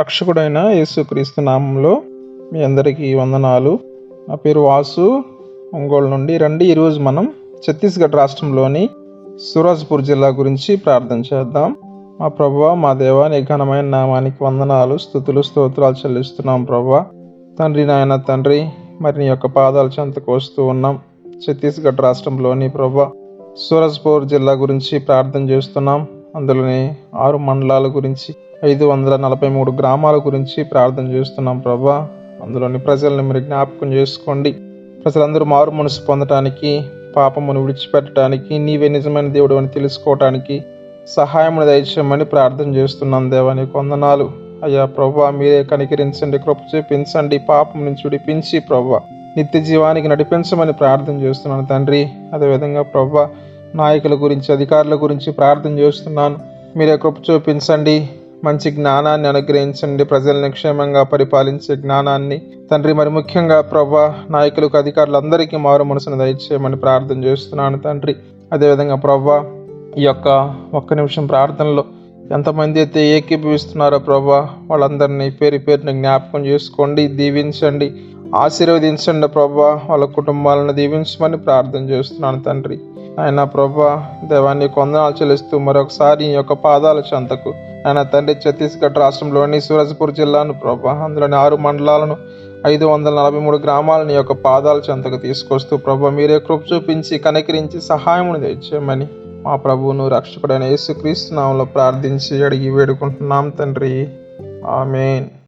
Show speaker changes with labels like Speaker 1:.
Speaker 1: రక్షకుడైన యేసుక్రీస్తు నామంలో మీ అందరికీ వందనాలు. నా పేరు వాసు. ఒంగోలు నుండి రండి ఈరోజు మనం ఛత్తీస్గఢ్ రాష్ట్రంలోని సూరజ్పూర్ జిల్లా గురించి ప్రార్థన చేద్దాం. మా ప్రభు మా దేవ నీ ఘనమైన నామానికి వందనాలు స్థుతులు స్తోత్రాలు చెల్లిస్తున్నాం ప్రభా. తండ్రి నాయన తండ్రి మరి నీ యొక్క పాదాల చెంతకు వస్తూ ఉన్నాం. ఛత్తీస్గఢ్ రాష్ట్రంలోని ప్రభా సూరజ్పూర్ జిల్లా గురించి ప్రార్థన చేస్తున్నాం. అందులోని ఆరు మండలాల గురించి ఐదు వందల నలభై మూడు గ్రామాల గురించి ప్రార్థన చేస్తున్నాం ప్రభా. అందులోని ప్రజల్ని మీరు జ్ఞాపకం చేసుకోండి. ప్రజలందరూ మారు మనసు పొందటానికి పాపమును విడిచిపెట్టడానికి నీవే నిజమైన దేవుడు అని తెలుసుకోవటానికి సహాయమును దయచేయమని ప్రార్థన చేస్తున్నాం దేవాని కొందనాలు అయ్యా ప్రభా మీరే కనికరించండి కృప చూపించండి పాపం నుంచి విడిపించి ప్రభా నిత్య జీవానికి నడిపించమని ప్రార్థన చేస్తున్నాను తండ్రి. అదేవిధంగా ప్రభా నాయకుల గురించి అధికారుల గురించి ప్రార్థన చేస్తున్నాను. మీరే కృప చూపించండి మంచి జ్ఞానాన్ని అనుగ్రహించండి. ప్రజల్ని క్షేమంగా పరిపాలించే జ్ఞానాన్ని. తండ్రి మరి ముఖ్యంగా ప్రభా నాయకులకు అధికారులందరికీ మారు మనసును దయచేయమని ప్రార్థన చేస్తున్నాను తండ్రి. అదేవిధంగా ప్రభా ఈ యొక్క ఒక్క నిమిషం ప్రార్థనలో ఎంతమంది అయితే ఏకీభవిస్తున్నారో ప్రభా వాళ్ళందరినీ పేరు పేరుని జ్ఞాపకం చేసుకోండి దీవించండి. ఆశీర్వదించండి ప్రభా. వాళ్ళ కుటుంబాలను దీవించమని ప్రార్థన చేస్తున్నాను తండ్రి. ఆయన ప్రభా దేవాన్ని కొందనాలు చెల్లిస్తూ మరొకసారి ఈ యొక్క పాదాల చెంతకు. ఆయన తండ్రి ఛత్తీస్గఢ్ రాష్ట్రంలోని సూరజ్పూర్ జిల్లాను ప్రభా అందులోని ఆరు మండలాలను ఐదు వందల నలభై మూడు గ్రామాలను యొక్క పాదాల చెంతకు తీసుకొస్తూ ప్రభా మీరే కృప చూపించి కనికరించి సహాయమును తెచ్చేయమని మా ప్రభువును రక్షకుడైన యేసుక్రీస్తు నామంలో ప్రార్థించి అడిగి వేడుకుంటున్నాం తండ్రి. ఆమెన్.